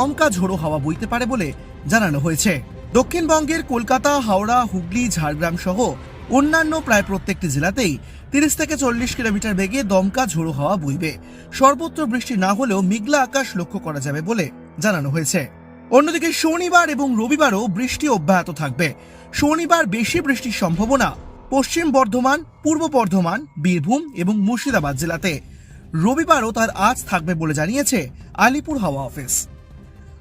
দমকা ঝোড়ো হাওয়া বইতে পারে বলে জানানো হয়েছে। দক্ষিণবঙ্গের কলকাতা, হাওড়া, হুগলি, ঝাড়গ্রাম সহ অন্যান্য প্রায় প্রত্যেকটি জেলাতেই তিরিশ থেকে চল্লিশ কিলোমিটার বেগে দমকা ঝোড়ো হাওয়া বইবে। সর্বত্র বৃষ্টি না হলেও মেঘলা আকাশ লক্ষ্য করা যাবে বলে জানানো হয়েছে। অন্যদিকে শনিবার এবং রবিবারও বৃষ্টি অব্যাহত থাকবে। শনিবার বেশি বৃষ্টির সম্ভাবনা পশ্চিম বর্ধমান, পূর্ব বর্ধমান, বীরভূম এবং মুর্শিদাবাদ জেলাতে। রবিবারও তার আজ থাকবে বলে জানিয়েছে আলিপুর হাওয়া অফিস।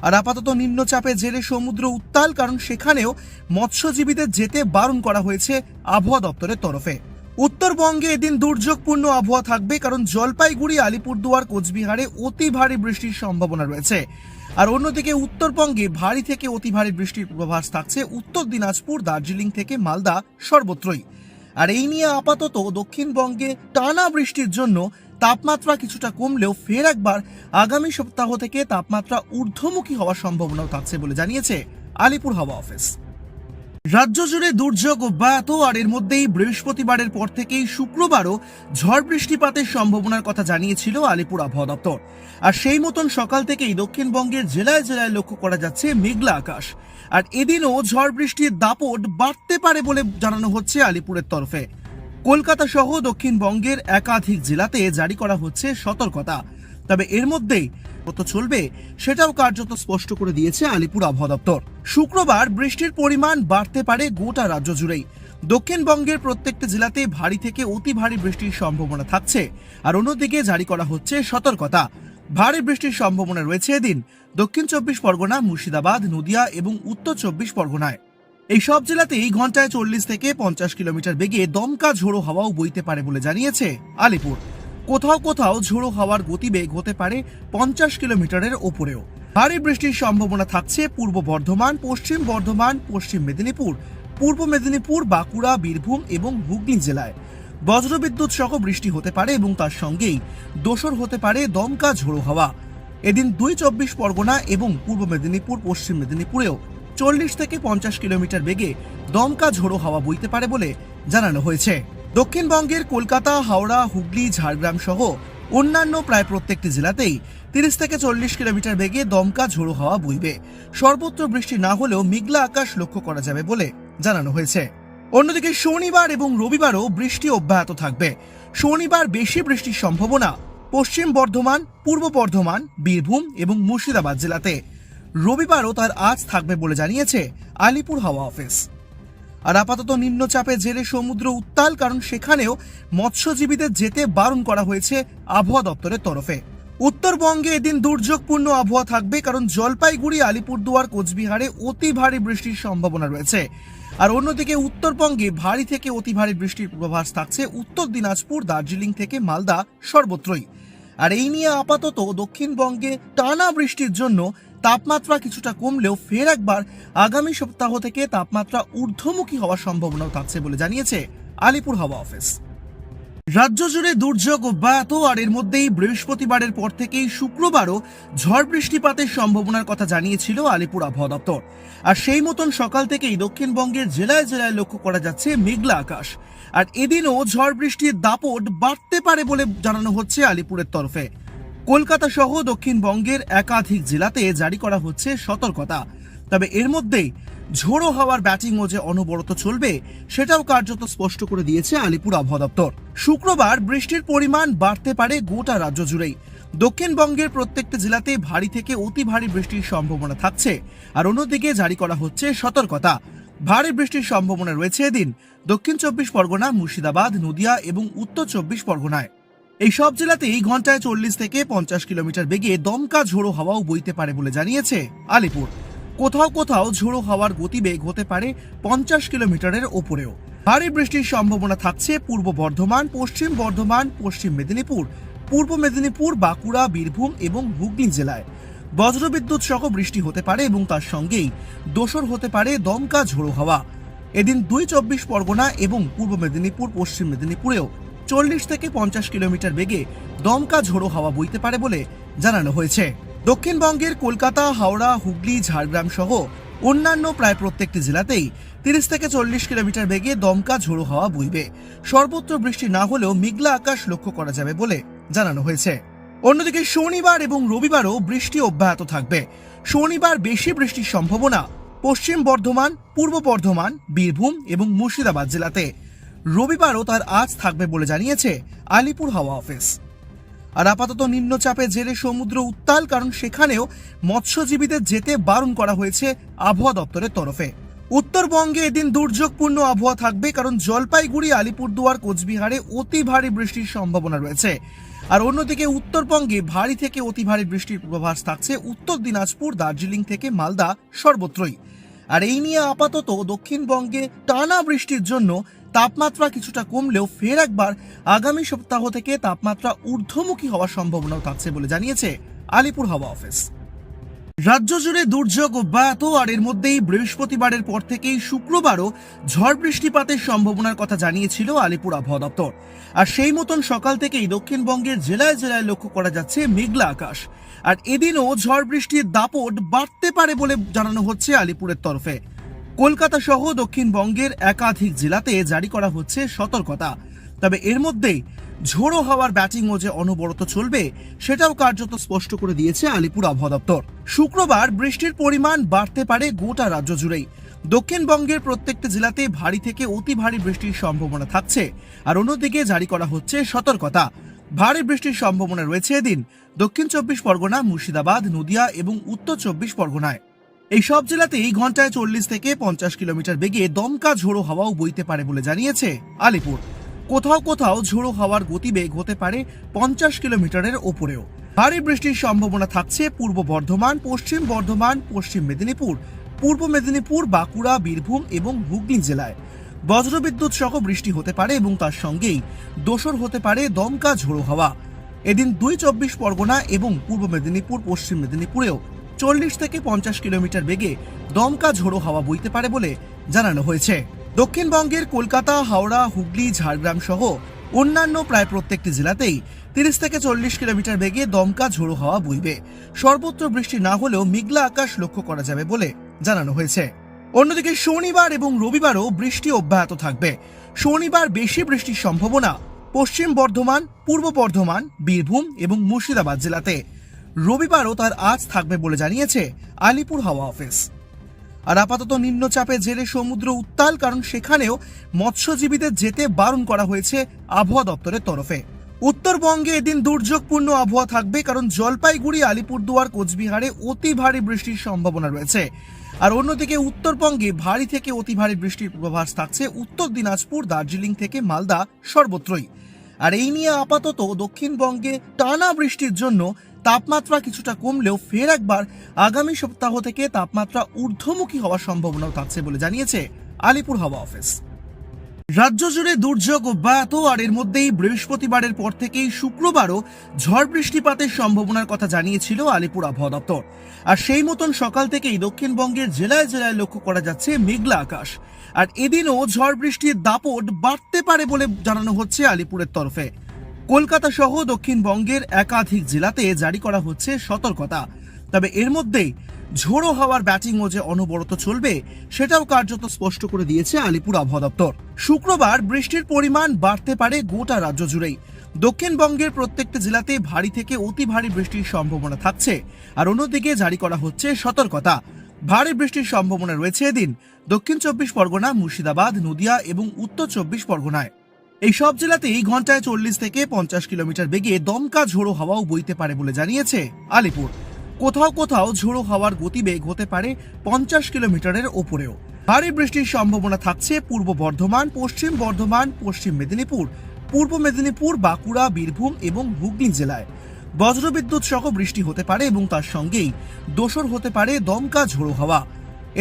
আর আপাতত নিম্নচাপের জেরে সমুদ্র উত্তাল, কারণ সেখানেও মৎস্যজীবীদের যেতে বারণ করা হয়েছে আবহাওয়া দপ্তরের তরফে। উত্তরবঙ্গে এদিন দুর্যোগপূর্ণ আবহাওয়া থাকবে, কারণ জলপাইগুড়ি, আলিপুরদুয়ার, কোচবিহারে অতি ভারী বৃষ্টির সম্ভাবনা রয়েছে। আর অন্যদিকে উত্তরবঙ্গে ভারী থেকে অতি ভারী বৃষ্টির পূর্বাভাস থাকছে। উত্তর দিনাজপুর, দার্জিলিং থেকে মালদা সর্বত্রই। আর এই নিয়ে আপাতত দক্ষিণবঙ্গে টানা বৃষ্টির জন্য তাপমাত্রা কিছুটা কমলেও ফের একবার আগামী সপ্তাহ থেকে তাপমাত্রা ঊর্ধ্বমুখী হওয়ার সম্ভাবনাও থাকছে বলে জানিয়েছে আলিপুর হাওয়া অফিস। রাজ্য জুড়ে দুর্যোগ অব্যাহত আর এর মধ্যেই বৃহস্পতিবারের পর থেকেই শুক্রবারও ঝড় বৃষ্টিপাতের সম্ভাবনার কথা জানিয়েছিল আলিপুর আবহাওয়া দপ্তর। আর সেই মতন সকাল থেকেই দক্ষিণবঙ্গের জেলায় জেলায় লক্ষ্য করা যাচ্ছে মেঘলা আকাশ। আর এদিনও ঝড় বৃষ্টির দাপট বাড়তে পারে বলে জানানো হচ্ছে আলিপুরের তরফে। কলকাতা সহ দক্ষিণবঙ্গের একাধিক জেলাতে জারি করা হচ্ছে সতর্কতা। তবে এর মধ্যেই কত চলবে, সেটাও কার্যত স্পষ্ট করে দিয়েছে আলিপুর আবহাওয়া দপ্তর। শুক্রবার বৃষ্টির পরিমাণ বাড়তে পারে গোটা রাজ্য জুড়েই। দক্ষিণবঙ্গের প্রত্যেকটি জেলাতে ভারী থেকে অতি ভারী বৃষ্টির সম্ভাবনা থাকছে, আর অন্যদিকে জারি করা হচ্ছে সতর্কতা। ভারী বৃষ্টির সম্ভাবনা রয়েছে এদিন দক্ষিণ চব্বিশ পরগনা, মুর্শিদাবাদ, নদিয়া এবং উত্তর চব্বিশ পরগনায়। এই সব জেলাতেই ঘন্টায় চল্লিশ থেকে পঞ্চাশ কিলোমিটার বেগে দমকা ঝোড়ো হাওয়াও বইতে পারে বলে জানিয়েছে আলিপুর। কোথাও কোথাও ঝোড়ো হাওয়ার গতিবেগ হতে পারে পঞ্চাশ কিলোমিটারের ওপরেও। ভারী বৃষ্টির সম্ভাবনা থাকছে পূর্ব বর্ধমান, পশ্চিম বর্ধমান, পশ্চিম মেদিনীপুর, পূর্ব মেদিনীপুর, বাঁকুড়া, বীরভূম এবং হুগলি জেলায়। বজ্রবিদ্যুৎ সহ বৃষ্টি হতে পারে এবং তার সঙ্গেই দোসর হতে পারে দমকা ঝোড়ো হাওয়া। এদিন দুই চব্বিশ পরগনা এবং পূর্ব মেদিনীপুর, পশ্চিম মেদিনীপুরেও চল্লিশ থেকে পঞ্চাশ কিলোমিটার বেগে দমকা ঝোড়ো হাওয়া বইতে পারে বলে জানানো হয়েছে। দক্ষিণবঙ্গের কলকাতা, হাওড়া, হুগলি, ঝাড়গ্রাম সহ অন্যান্য প্রায় প্রত্যেকটি জেলাতেই তিরিশ থেকে চল্লিশ কিলোমিটার বেগে দমকা ঝোড়ো হাওয়া বইবে। সর্বত্র বৃষ্টি না হলেও মেঘলা আকাশ লক্ষ্য করা যাবে বলে জানানো হয়েছে। অন্যদিকে শনিবার এবং রবিবারও বৃষ্টি অব্যাহত থাকবে। শনিবার বেশি বৃষ্টির সম্ভাবনা পশ্চিম বর্ধমান, পূর্ব বর্ধমান, বীরভূম এবং মুর্শিদাবাদ জেলাতে। রবিবারও তার আজ থাকবে বলে জানিয়েছে আলিপুর হাওয়া অফিস। আর আপাতত নিম্নচাপের জেরে সমুদ্র উত্তাল, কারণ সেখানেও মৎস্যজীবীদের যেতে বারণ করা হয়েছে আবহাওয়া দপ্তরের তরফে। উত্তরবঙ্গে এদিন দুর্যোগপূর্ণ আবহাওয়া থাকবে, কারণ জলপাইগুড়ি, আলিপুরদুয়ার, কোচবিহারে অতি ভারী বৃষ্টির সম্ভাবনা রয়েছে। আর অন্যদিকে উত্তরবঙ্গে ভারী থেকে অতি ভারী বৃষ্টির পূর্বাভাস থাকছে উত্তর দিনাজপুর, দার্জিলিং থেকে মালদা সর্বত্রই। আর এই নিয়ে আপাতত দক্ষিণবঙ্গে টানা বৃষ্টির জন্য তাপমাত্রা কিছুটা কমলেও ফের একবার আগামী সপ্তাহ থেকে তাপমাত্রা ঊর্ধ্বমুখী হওয়ার সম্ভাবনাও থাকছে বলে জানিয়েছে আলিপুর হাওয়া অফিস। রাজ্য জুড়ে দুর্যোগ অব্যাহত আর এর মধ্যেই বৃহস্পতিবারের পর থেকেই শুক্রবারও ঝড় বৃষ্টিপাতের সম্ভাবনার কথা জানিয়েছিল আলিপুর আবহাওয়া দপ্তর। আর সেই মতন সকাল থেকেই দক্ষিণবঙ্গের জেলায় জেলায় লক্ষ্য করা যাচ্ছে মেঘলা আকাশ। আর এদিনও ঝড় বৃষ্টির দাপট বাড়তে পারে বলে জানানো হচ্ছে আলিপুরের তরফে। কলকাতা সহ দক্ষিণবঙ্গের একাধিক জেলাতে জারি করা হচ্ছে সতর্কতা। তবে এর মধ্যেই ঝোড়ো হাওয়ার ব্যাটিংও যে অনবরত চলবে, সেটাও কার্যত স্পষ্ট করে দিয়েছে আলিপুর আবহাওয়া দপ্তর। শুক্রবার বৃষ্টির পরিমাণ বাড়তে পারে গোটা রাজ্য জুড়েই। দক্ষিণবঙ্গের প্রত্যেকটি জেলাতে ভারী থেকে অতি ভারী বৃষ্টির সম্ভাবনা থাকছে, আর অন্যদিকে জারি করা হচ্ছে সতর্কতা। ভারী বৃষ্টির সম্ভাবনা রয়েছে এদিন দক্ষিণ চব্বিশ পরগনা, মুর্শিদাবাদ, নদিয়া এবং উত্তর চব্বিশ পরগনায়। এই সব জেলাতেই ঘন্টায় চল্লিশ থেকে পঞ্চাশ কিলোমিটার বেগে দমকা ঝোড়ো হাওয়াও বইতে পারে বলে জানিয়েছে আলিপুর। কোথাও কোথাও ঝোড়ো হাওয়ার গতিবেগ হতে পারে পঞ্চাশ কিলোমিটারের ওপরেও। ভারী বৃষ্টির সম্ভাবনা থাকছে পূর্ব বর্ধমান, পশ্চিম বর্ধমান, পশ্চিম মেদিনীপুর, পূর্ব মেদিনীপুর, বাঁকুড়া, বীরভূম এবং হুগলি জেলায়। বজ্রবিদ্যুৎ সহ বৃষ্টি হতে পারে এবং তার সঙ্গেই দোসর হতে পারে দমকা ঝোড়ো হাওয়া। এদিন দুই চব্বিশ পরগনা এবং পূর্ব মেদিনীপুর, পশ্চিম মেদিনীপুরেও চল্লিশ থেকে পঞ্চাশ কিলোমিটার বেগে দমকা ঝোড়ো হাওয়া বইতে পারে বলে জানানো হয়েছে। দক্ষিণবঙ্গের কলকাতা, হাওড়া, হুগলি, ঝাড়গ্রাম সহ অন্যান্য প্রায় প্রত্যেকটি জেলাতেই তিরিশ থেকে চল্লিশ কিলোমিটার বেগে দমকা ঝোড়ো হাওয়া বইবে। সর্বত্র বৃষ্টি না হলেও মেঘলা আকাশ লক্ষ্য করা যাবে বলে জানানো হয়েছে। অন্যদিকে শনিবার এবং রবিবারও বৃষ্টি অব্যাহত থাকবে। শনিবার বেশি বৃষ্টির সম্ভাবনা পশ্চিম বর্ধমান, পূর্ব বর্ধমান, বীরভূম এবং মুর্শিদাবাদ জেলাতে। রবিবারও তার আজ থাকবে বলে জানিয়েছে আলিপুর হাওয়া অফিস। আর আপাতত নিম্নচাপের জেরে সমুদ্র উত্তাল, কারণ সেখানেও মৎস্যজীবীদের যেতে বারণ করা হয়েছে আবহাওয়া দপ্তরের তরফে। উত্তরবঙ্গে এদিন দুর্যোগপূর্ণ আবহাওয়া থাকবে, কারণ জলপাইগুড়ি, আলিপুরদুয়ার, কোচবিহারে অতি ভারী বৃষ্টির সম্ভাবনা রয়েছে। আর অন্যদিকে উত্তরবঙ্গে ভারী থেকে অতি ভারী বৃষ্টির পূর্বাভাস থাকছে উত্তর দিনাজপুর, দার্জিলিং থেকে মালদা সর্বত্রই। আর এই নিয়ে আপাতত দক্ষিণবঙ্গে টানা বৃষ্টির জন্য তাপমাত্রা কিছুটা কমলেও ফের একবার আগামী সপ্তাহ থেকে তাপমাত্রা ঊর্ধ্বমুখী হওয়ার সম্ভাবনাও থাকছে বলে জানিয়েছে আলিপুর হাওয়া অফিস। রাজ্য জুড়ে দুর্যোগ অব্যাহত আর এর মধ্যেই বৃহস্পতিবারের পর থেকেই শুক্রবারও ঝড় বৃষ্টিপাতের সম্ভাবনার কথা জানিয়েছিল আলিপুর আবহাওয়া দপ্তর। আর সেই মতন সকাল থেকেই দক্ষিণবঙ্গের জেলায় জেলায় লক্ষ্য করা যাচ্ছে মেঘলা আকাশ। আর এদিনও ঝড় বৃষ্টির দাপট বাড়তে পারে বলে জানানো হচ্ছে আলিপুরের তরফে। কলকাতা সহ দক্ষিণবঙ্গের একাধিক জেলাতে জারি করা হচ্ছে সতর্কতা। তবে এর মধ্যেই ঝোড়ো হওয়ার ব্যাটিংও যে অনবরত চলবে, সেটাও কার্যত স্পষ্ট করে দিয়েছে আলিপুর আবহাওয়া দপ্তর। শুক্রবার বৃষ্টির পরিমাণ বাড়তে পারে গোটা রাজ্য জুড়েই। দক্ষিণবঙ্গের প্রত্যেকটা জেলাতে ভারী থেকে অতি ভারী বৃষ্টির সম্ভাবনা থাকছে, আর অন্যদিকে জারি করা হচ্ছে সতর্কতা। ভারী বৃষ্টির সম্ভাবনা রয়েছে এদিন দক্ষিণ চব্বিশ পরগনা, মুর্শিদাবাদ, নদিয়া এবং উত্তর চব্বিশ পরগনায়। এই সব জেলাতেই ঘন্টায় চল্লিশ থেকে পঞ্চাশ কিলোমিটার বেগে দমকা ঝোড়ো হাওয়াও বইতে পারে বলে জানিয়েছে আলিপুর। কোথাও কোথাও ঝোড়ো হাওয়ার গতিবেগ হতে পারে পঞ্চাশ কিলোমিটারের ওপরেও। ভারী বৃষ্টির সম্ভাবনা থাকছে পূর্ব বর্ধমান, পশ্চিম বর্ধমান, পশ্চিম মেদিনীপুর, পূর্ব মেদিনীপুর, বাঁকুড়া, বীরভূম এবং হুগলি জেলায়। বজ্রবিদ্যুৎ সহ বৃষ্টি হতে পারে এবং তার সঙ্গেই দোসর হতে পারে দমকা ঝোড়ো হাওয়া। এদিন দুই চব্বিশ পরগনা এবং পূর্ব মেদিনীপুর, পশ্চিম মেদিনীপুরেও চল্লিশ থেকে পঞ্চাশ কিলোমিটার বেগে দমকা ঝোড়ো হাওয়া বইতে পারে বলে জানানো হয়েছে। দক্ষিণবঙ্গের কলকাতা, হাওড়া, হুগলি, ঝাড়গ্রাম সহ অন্যান্য প্রায় প্রত্যেকটি জেলাতেই তিরিশ থেকে চল্লিশ কিলোমিটার বেগে দমকা ঝোড়ো হাওয়া বইবে। সর্বত্র বৃষ্টি না হলেও মেঘলা আকাশ লক্ষ্য করা যাবে বলে জানানো হয়েছে। অন্যদিকে শনিবার এবং রবিবারও বৃষ্টি অব্যাহত থাকবে। শনিবার বেশি বৃষ্টির সম্ভাবনা পশ্চিম বর্ধমান, পূর্ব বর্ধমান, বীরভূম এবং মুর্শিদাবাদ জেলাতে। রবিবারও তার আজ থাকবে বলে জানিয়েছে আলিপুর হাওয়া অফিস। আর আপাতত নিম্নচাপের জেরে সমুদ্র উত্তাল, কারণ সেখানেও মৎস্যজীবীদের যেতে বারণ করা হয়েছে আবহাওয়া দপ্তরের তরফে। উত্তরবঙ্গে এদিন দুর্যোগপূর্ণ আবহাওয়া থাকবে, কারণ জলপাইগুড়ি, আলিপুরদুয়ার, কোচবিহারে অতি ভারী বৃষ্টির সম্ভাবনা রয়েছে। আর অন্যদিকে উত্তরবঙ্গে ভারী থেকে অতি ভারী বৃষ্টির পূর্বাভাস থাকছে উত্তর দিনাজপুর, দার্জিলিং থেকে মালদা সর্বত্রই। আর এই নিয়ে আপাতত দক্ষিণবঙ্গে টানা বৃষ্টির জন্য তাপমাত্রা কিছুটা কমলেও ফের একবার আগামী সপ্তাহ থেকে তাপমাত্রা ঊর্ধ্বমুখী হওয়ার সম্ভাবনাও থাকছে বলে জানিয়েছে আলিপুর হাওয়া অফিস। রাজ্য জুড়ে দুর্যোগ অব্যাহত আর এর মধ্যেই বৃহস্পতিবারের পর থেকেই শুক্রবারও ঝড় বৃষ্টিপাতের সম্ভাবনার কথা জানিয়েছিল আলিপুর আবহাওয়া দপ্তর। আর সেই মতন সকাল থেকেই দক্ষিণবঙ্গের জেলায় জেলায় লক্ষ্য করা যাচ্ছে মেঘলা আকাশ। আর এদিনও ঝড় বৃষ্টির দাপট বাড়তে পারে বলে জানানো হচ্ছে আলিপুরের তরফে। কলকাতা সহ দক্ষিণবঙ্গের একাধিক জেলাতে জারি করা হচ্ছে সতর্কতা। তবে এর মধ্যেই ঝোড়ো হওয়ার ব্যাটিংও যে অনবরত চলবে, সেটাও কার্যত স্পষ্ট করে দিয়েছে আলিপুর আবহাওয়া দপ্তর। শুক্রবার বৃষ্টির পরিমাণ বাড়তে পারে গোটা রাজ্য জুড়েই। দক্ষিণবঙ্গের প্রত্যেকটা জেলাতে ভারী থেকে অতি ভারী বৃষ্টির সম্ভাবনা থাকছে, আর অন্যদিকে জারি করা হচ্ছে সতর্কতা। ভারী বৃষ্টির সম্ভাবনা রয়েছে এদিন দক্ষিণ চব্বিশ পরগনা, মুর্শিদাবাদ, নদিয়া এবং উত্তর চব্বিশ পরগনায়। এই সব জেলাতেই ঘন্টায় চল্লিশ থেকে পঞ্চাশ কিলোমিটার বেগে দমকা ঝোড়ো হাওয়াও বইতে পারে বলে জানিয়েছে আলিপুর। কোথাও কোথাও ঝোড়ো হাওয়ার গতিবেগ হতে পারে পঞ্চাশ কিলোমিটারের ওপরেও। ভারী বৃষ্টির সম্ভাবনা থাকছে পূর্ব বর্ধমান, পশ্চিম বর্ধমান, পশ্চিম মেদিনীপুর, পূর্ব মেদিনীপুর, বাঁকুড়া, বীরভূম এবং হুগলি জেলায়। বজ্রবিদ্যুৎ সহ বৃষ্টি হতে পারে এবং তার সঙ্গেই দোসর হতে পারে দমকা ঝোড়ো হাওয়া।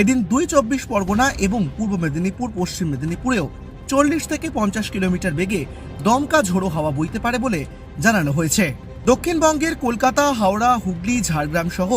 এদিন দুই চব্বিশ পরগনা এবং পূর্ব মেদিনীপুর, পশ্চিম মেদিনীপুরেও চল্লিশ থেকে পঞ্চাশ কিলোমিটার বেগে দমকা ঝোড়ো হাওয়া বইতে পারে বলে জানানো হয়েছে। দক্ষিণবঙ্গের কলকাতা, হাওড়া, হুগলি, ঝাড়গ্রাম সহ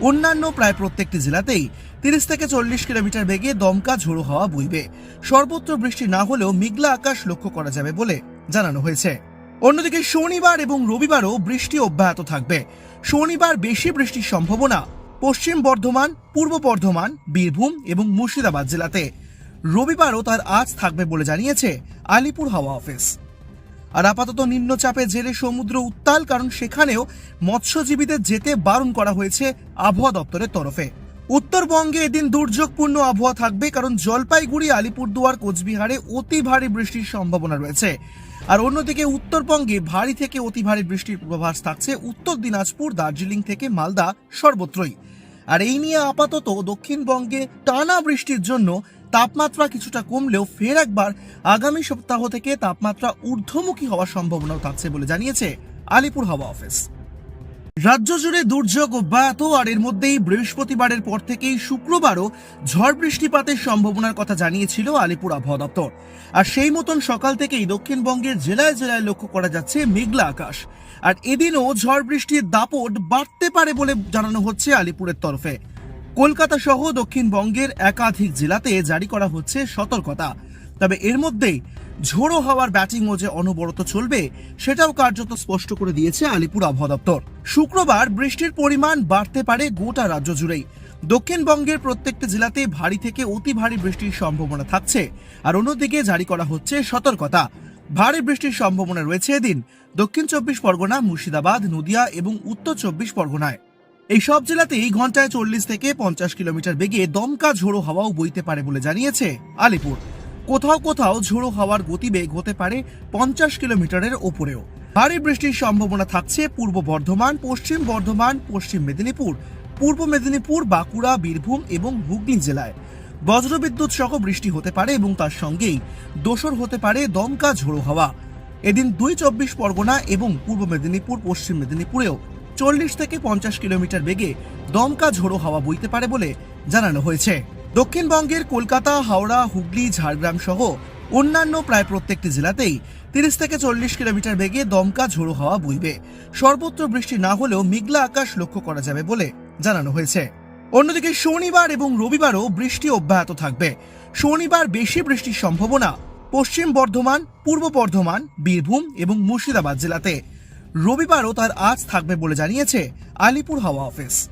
অন্যান্য প্রায় প্রত্যেকটি জেলাতেই তিরিশ থেকে চল্লিশ কিলোমিটার বেগে দমকা ঝোড়ো হাওয়া বইবে। সর্বত্র বৃষ্টি না হলেও মেঘলা আকাশ লক্ষ্য করা যাবে বলে জানানো হয়েছে। অন্যদিকে শনিবার এবং রবিবারও বৃষ্টি অব্যাহত থাকবে। শনিবার বেশি বৃষ্টির সম্ভাবনা পশ্চিম বর্ধমান, পূর্ব বর্ধমান, বীরভূম এবং মুর্শিদাবাদ জেলাতে। রবিবারও তার আজ থাকবে বলে জানিয়েছে আলিপুর হাওয়া অফিস। আর আপাতত নিম্নচাপে জেরে সমুদ্র উত্তাল, কারণ সেখানেও মৎস্যজীবীদের যেতে বারণ করা হয়েছে আবহাওয়া দপ্তরের তরফে। উত্তরবঙ্গে এদিন দুর্যোগপূর্ণ আবহাওয়া থাকবে, কারণ জলপাইগুড়ি, আলিপুরদুয়ার, কোচবিহারে অতি ভারী বৃষ্টির সম্ভাবনা রয়েছে। আর অন্যদিকে উত্তরবঙ্গে ভারী থেকে অতি ভারী বৃষ্টির পূর্বাভাস থাকছে উত্তর দিনাজপুর, দার্জিলিং থেকে মালদা সর্বত্রই। আর এই নিয়ে আপাতত দক্ষিণবঙ্গে টানা বৃষ্টির জন্য তাপমাত্রা কিছুটা কমলেও ফের একবার আগামী সপ্তাহ থেকে তাপমাত্রা ঊর্ধ্বমুখী হওয়ার সম্ভাবনাও থাকছে বলে জানিয়েছে আলিপুর হাওয়া অফিস। রাজ্য জুড়ে দুর্যোগ অব্যাহত আর এর মধ্যেই বৃহস্পতিবারের পর থেকেই শুক্রবারও ঝড় বৃষ্টিপাতের সম্ভাবনার কথা জানিয়েছিল আলিপুর আবহাওয়া দপ্তর। আর সেই মতন সকাল থেকেই দক্ষিণবঙ্গের জেলায় জেলায় লক্ষ্য করা যাচ্ছে মেঘলা আকাশ। আর এদিনও ঝড় বৃষ্টির দাপট বাড়তে পারে বলে জানানো হচ্ছে আলিপুরের তরফে। কলকাতা সহ দক্ষিণবঙ্গের একাধিক জেলাতে জারি করা হচ্ছে সতর্কতা। তবে এর মধ্যেই ঝোড়ো হাওয়ার ব্যাটিংও যে অনবরত চলবে সেটাও কার্যত স্পষ্ট করে দিয়েছে আলিপুর আবহাওয়া দপ্তর। শুক্রবার বৃষ্টির পরিমাণ বাড়তে পারে গোটা রাজ্য জুড়েই। দক্ষিণবঙ্গের প্রত্যেকটা জেলাতে ভারী থেকে অতি ভারী বৃষ্টির সম্ভাবনা থাকছে আর অন্যদিকে জারি করা হচ্ছে সতর্কতা। ভারী বৃষ্টির সম্ভাবনা রয়েছে এদিন দক্ষিণ চব্বিশ পরগনা, মুর্শিদাবাদ, নদিয়া এবং উত্তর চব্বিশ পরগনায়। এই সব জেলাতেই ঘন্টায় চল্লিশ থেকে পঞ্চাশ কিলোমিটার বেগে দমকা ঝোড়ো হাওয়াও বইতে পারে বলে জানিয়েছে আলিপুর। কোথাও কোথাও ঝোড়ো হাওয়ার গতিবেগ হতে পারে পঞ্চাশ কিলোমিটারের ওপরেও। ভারী বৃষ্টির সম্ভাবনা থাকছে পূর্ব বর্ধমান, পশ্চিম বর্ধমান, পশ্চিম মেদিনীপুর, পূর্ব মেদিনীপুর, বাঁকুড়া, বীরভূম এবং হুগলি জেলায়। বজ্রবিদ্যুৎ সহ বৃষ্টি হতে পারে এবং তার সঙ্গেই দোসর হতে পারে দমকা ঝোড়ো হাওয়া। এদিন দুই চব্বিশ পরগনা এবং পূর্ব মেদিনীপুর, পশ্চিম মেদিনীপুরেও চল্লিশ থেকে পঞ্চাশ কিলোমিটার বেগে দমকা ঝোড়ো হাওয়া বইতে পারে বলে জানানো হয়েছে। দক্ষিণবঙ্গের কলকাতা, হাওড়া, হুগলি, ঝাড়গ্রাম সহ অন্যান্য প্রায় প্রত্যেকটি জেলাতেই তিরিশ থেকে চল্লিশ কিলোমিটার বেগে দমকা ঝোড়ো হাওয়া বইবে। সর্বত্র বৃষ্টি না হলেও মেঘলা আকাশ লক্ষ্য করা যাবে বলে জানানো হয়েছে। অন্যদিকে শনিবার এবং রবিবারও বৃষ্টি অব্যাহত থাকবে। শনিবার বেশি বৃষ্টির সম্ভাবনা পশ্চিম বর্ধমান, পূর্ব বর্ধমান, বীরভূম এবং মুর্শিদাবাদ জেলাতে। রবিবারও তার আজ থাকবে বলে জানিয়েছে আলিপুর হাওয়া অফিস।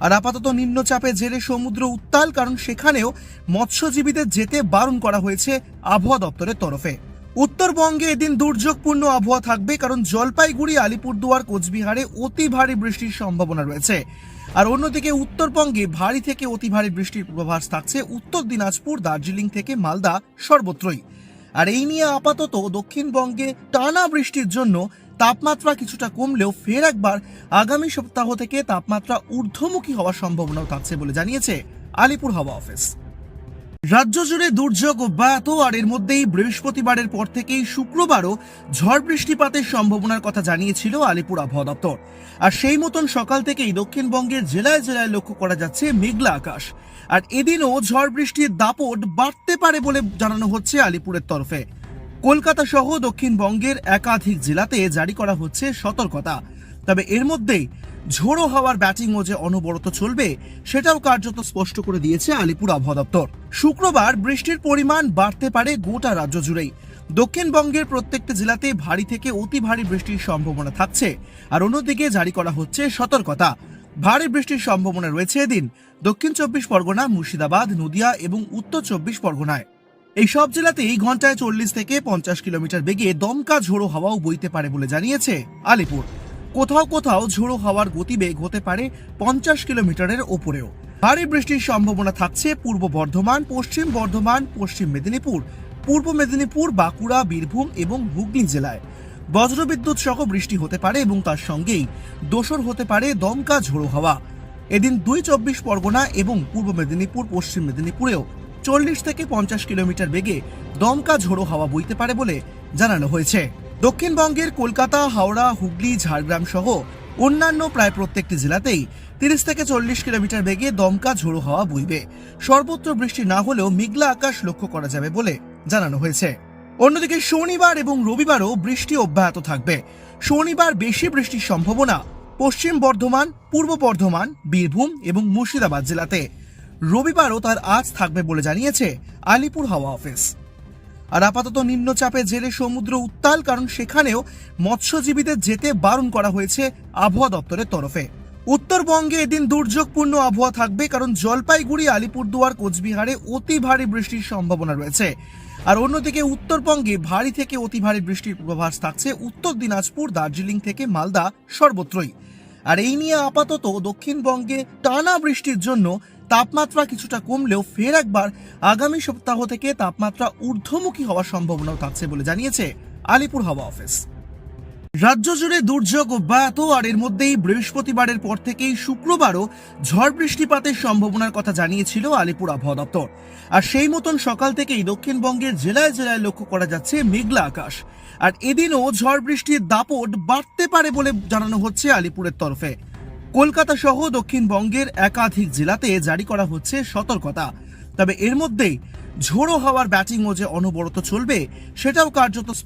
আর আপাতত নিম্নচাপে জেরে সমুদ্র উত্তাল, কারণ সেখানেও মৎস্যজীবীদের যেতে বারণ করা হয়েছে আবহাওয়া দপ্তরের তরফে। উত্তরবঙ্গে এদিন দুর্যোগপূর্ণ আবহাওয়া থাকবে, কারণ জলপাইগুড়ি, আলিপুরদুয়ার, কোচবিহারে অতি ভারী বৃষ্টির সম্ভাবনা রয়েছে। আর অন্যদিকে উত্তরবঙ্গে ভারী থেকে অতি ভারী বৃষ্টির পূর্বাভাস থাকছে উত্তর দিনাজপুর, দার্জিলিং থেকে মালদা সর্বত্রই। আর এই নিয়ে আপাতত দক্ষিণবঙ্গে টানা বৃষ্টির জন্য তাপমাত্রা কিছুটা কমলেও ফের একবার আগামী সপ্তাহ থেকে তাপমাত্রা ঊর্ধ্বমুখী হওয়ার সম্ভাবনাও থাকছে বলে জানিয়েছে আলিপুর হাওয়া অফিস। রাজ্য জুড়ে দুর্যোগ অব্যাহত আর এর মধ্যেই বৃহস্পতিবারের পর থেকেই শুক্রবারও ঝড় বৃষ্টিপাতের সম্ভাবনার কথা জানিয়েছিল আলিপুর আবহাওয়া দপ্তর। আর সেই মতন সকাল থেকেই দক্ষিণবঙ্গের জেলায় জেলায় লক্ষ্য করা যাচ্ছে মেঘলা আকাশ। আর এদিনও ঝড় বৃষ্টির দাপট বাড়তে পারে বলে জানানো হচ্ছে আলিপুরের তরফে। কলকাতা সহ দক্ষিণবঙ্গের একাধিক জেলাতে জারি করা হচ্ছে সতর্কতা। তবে এর মধ্যেই ঝোড়ো হাওয়ার ব্যাটিংও যে অনবরত চলবে, সেটাও কার্যত স্পষ্ট করে দিয়েছে আলিপুর আবহাওয়া দপ্তর। শুক্রবার বৃষ্টির পরিমাণ বাড়তে পারে গোটা রাজ্য জুড়েই। দক্ষিণবঙ্গের প্রত্যেকটা জেলাতে ভারী থেকে অতি ভারী বৃষ্টির সম্ভাবনা থাকছে, আর অন্যদিকে জারি করা হচ্ছে সতর্কতা। ভারী বৃষ্টির সম্ভাবনা রয়েছে এদিন দক্ষিণ চব্বিশ পরগনা, মুর্শিদাবাদ, নদিয়া এবং উত্তর চব্বিশ পরগনায়। এই সব জেলাতেই ঘন্টায় চল্লিশ থেকে পঞ্চাশ কিলোমিটার বেগে দমকা ঝোড়ো হাওয়াও বইতে পারে বলে জানিয়েছে আলিপুর। কোথাও কোথাও ঝোড়ো হাওয়ার গতিবেগ হতে পারে পঞ্চাশ কিলোমিটারের ওপরেও। ভারী বৃষ্টির সম্ভাবনা থাকছে পূর্ব বর্ধমান, পশ্চিম বর্ধমান, পশ্চিম মেদিনীপুর, পূর্ব মেদিনীপুর, বাঁকুড়া, বীরভূম এবং হুগলি জেলায়। বজ্রবিদ্যুৎ সহ বৃষ্টি হতে পারে এবং তার সঙ্গেই দোসর হতে পারে দমকা ঝোড়ো হাওয়া। এদিন দুই চব্বিশ পরগনা এবং পূর্ব মেদিনীপুর, পশ্চিম মেদিনীপুরেও চল্লিশ থেকে পঞ্চাশ কিলোমিটার বেগে দমকা ঝোড়ো হাওয়া বইতে পারে বলে জানানো হয়েছে। দক্ষিণবঙ্গের কলকাতা, হাওড়া, হুগলি, ঝাড়গ্রাম সহ অন্যান্য প্রায় প্রত্যেকটি জেলাতেই তিরিশ থেকে চল্লিশ কিলোমিটার বেগে দমকা ঝোড়ো হাওয়া বইবে। সর্বত্র বৃষ্টি না হলেও মেঘলা আকাশ লক্ষ্য করা যাবে বলে জানানো হয়েছে। অন্যদিকে শনিবার এবং রবিবারও বৃষ্টি অব্যাহত থাকবে। শনিবার বেশি বৃষ্টির সম্ভাবনা পশ্চিম বর্ধমান, পূর্ব বর্ধমান, বীরভূম এবং মুর্শিদাবাদ জেলাতে। রবিবারও তার আজ থাকবে বলে জানিয়েছে আলিপুর হাওয়া অফিস। আর আপাতত নিম্নচাপে জেরে সমুদ্র উত্তাল, কারণ সেখানেও মৎস্যজীবীদের যেতে বারণ করা হয়েছে আবহাওয়া দপ্তরের তরফে। উত্তরবঙ্গে এদিন দুর্যোগপূর্ণ আবহাওয়া থাকবে, কারণ জলপাইগুড়ি, আলিপুরদুয়ার, কোচবিহারে অতি ভারী বৃষ্টির সম্ভাবনা রয়েছে। আর অন্যদিকে উত্তরবঙ্গে ভারী থেকে অতি ভারী বৃষ্টির পূর্বাভাস থাকছে উত্তর দিনাজপুর, দার্জিলিং থেকে মালদা সর্বত্রই। আর এই নিয়ে আপাতত দক্ষিণবঙ্গে টানা বৃষ্টির জন্য তাপমাত্রা কিছুটা কমলেও ফের একবার আগামী সপ্তাহ থেকে তাপমাত্রা ঊর্ধ্বমুখী হওয়ার সম্ভাবনাও থাকছে বলে জানিয়েছে আলিপুর হাওয়া অফিস। রাজ্য জুড়ে দুর্যোগ অব্যাহত আর এর মধ্যেই বৃহস্পতিবারের পর থেকেই শুক্রবারও ঝড় বৃষ্টিপাতের সম্ভাবনার কথা জানিয়েছিল আলিপুর আবহাওয়া দপ্তর। আর সেই মতন সকাল থেকেই দক্ষিণবঙ্গের জেলায় জেলায় লক্ষ্য করা যাচ্ছে মেঘলা আকাশ। আর এদিনও ঝড় বৃষ্টির দাপট বাড়তে পারে বলে জানানো হচ্ছে আলিপুরের তরফে। কলকাতা সহ দক্ষিণবঙ্গের একাধিক জেলাতে জারি করা হচ্ছে সতর্কতা। তবে এর মধ্যেই ঝোড়ো হওয়ার ব্যাটিংও যে অনবরত চলবে, সেটাও কার্যত